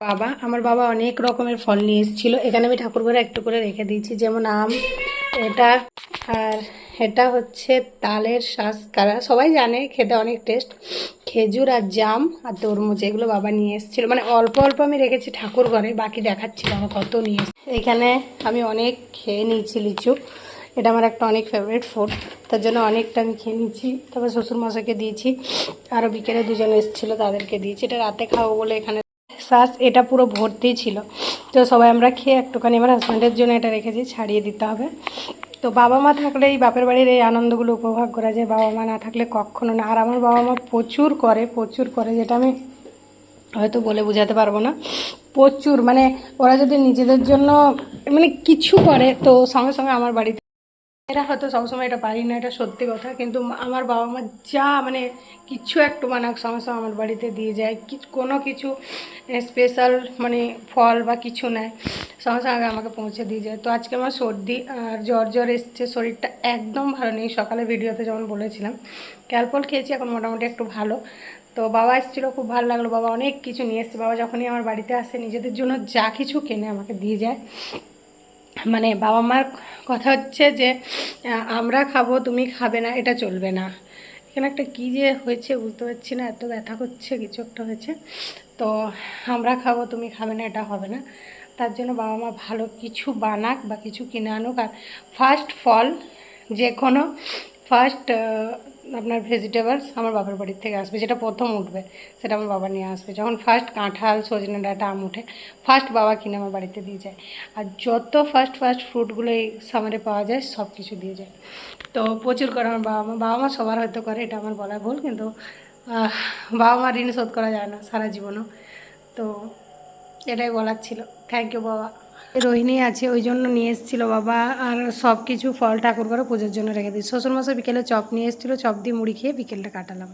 বাবা, আমার বাবা অনেক রকমের ফল নিয়ে এসেছিল। এখানে আমি ঠাকুর ঘরে একটু করে রেখে দিয়েছি। যেমন আম, এটা, আর এটা হচ্ছে তালের শ্বাস কারা সবাই জানে, খেতে অনেক টেস্ট খেজুর আর জাম আর তরমুজ, এগুলো বাবা নিয়ে এসেছিল। মানে অল্প অল্প আমি রেখেছি ঠাকুর ঘরে বাকি দেখাচ্ছি বাবা কত নিয়ে এখানে আমি অনেক খেয়ে নিয়েছি লিচু। এটা আমার একটা অনেক ফেভারিট ফুড তার জন্য অনেকটা আমি খেয়ে নিয়েছি। তারপর শ্বশুরমশাইকে দিয়েছি। আরও বিকেলে দুজন এসেছিল, তাদেরকে দিয়েছি। এটা রাতে খাব বলে এখানে শ্বাস এটা পুরো ভর্তি ছিল। তো সবাই আমরা খেয়ে একটুখানি আমার হাজব্যান্ডের জন্য এটা রেখেছি, ছাড়িয়ে দিতে হবে। তো বাবা মা থাকলে এই বাপের বাড়ির এই আনন্দগুলো উপভোগ করা যায়, বাবা মা না থাকলে কখনো না। আর আমার বাবা মা প্রচুর করে প্রচুর করে, যেটা আমি হয়তো বলে বোঝাতে পারব না। প্রচুর মানে ওরা যদি নিজেদের জন্য মানে কিছু করে, তো সঙ্গে সঙ্গে আমার বাড়িতে এরা হয়তো সবসময় এটা পারি না, এটা সত্যি কথা। কিন্তু আমার বাবা মা যা মানে কিছু একটু সঙ্গে সঙ্গে আমার বাড়িতে দিয়ে যায়। কি, কোনো কিছু স্পেশাল মানে ফল বা কিছু নেয় সঙ্গে সঙ্গে আমাকে পৌঁছে দিয়ে যায়। তো আজকে আমার সর্দি আর জ্বর জ্বর এসছে, শরীরটা একদম ভালো নেই। সকালে ভিডিওতে যেমন বলেছিলাম, ক্যালপল খেয়েছি, এখন মোটামুটি একটু ভালো। তো বাবা এসেছিল, খুব ভালো লাগল। বাবা অনেক কিছু নিয়ে এসছে। বাবা যখনই আমার বাড়িতে আসে, নিজেদের জন্য যা কিছু কেনে আমাকে দিয়ে যায়। মানে বাবা মার কথা হচ্ছে যে আমরা খাব, তুমি খাবে না, এটা চলবে না। এখানে একটা কী যে হয়েছে বুঝতে পারছি না, এত ব্যথা করছে, কিছু একটা হয়েছে। তো আমরা খাব, তুমি খাবে না, এটা হবে না। তার জন্য বাবা মা ভালো কিছু বানাক বা কিছু কিনে আনুক। আর ফার্স্ট ফল যে কোনো ফার্স্ট আপনার ভেজিটেবলস আমার বাবার বাড়ির থেকে আসবে, যেটা প্রথম উঠবে, সেটা আমার বাবা নিয়ে আসবে। যখন ফার্স্ট কাঁঠাল, সজনে ডাঁটা আম উঠে ফার্স্ট বাবা কিনে আমার বাড়িতে দিয়ে যায়। আর যত ফার্স্ট ফার্স্ট ফ্রুটগুলো এই সামারে পাওয়া যায়, সব কিছু দিয়ে যায়। তো প্রচুর করে আমার বাবা মা বাবা মা সবার হয়তো করে, এটা আমার বলা ভুল, কিন্তু বাবা মা ঋণ শোধ করা যায় না সারা জীবনও। তো এটাই বলার ছিল। থ্যাংক ইউ বাবা। রোহিণী আছে, ওই জন্য নিয়ে এসেছিল বাবা। আর সব কিছু ফল ঠাকুর করে পুজোর জন্য রেখে দিই শ্বশুরমশাই বিকেলে চপ নিয়ে এসেছিল, চপ দিয়ে মুড়ি খেয়ে বিকেলটা কাটালাম।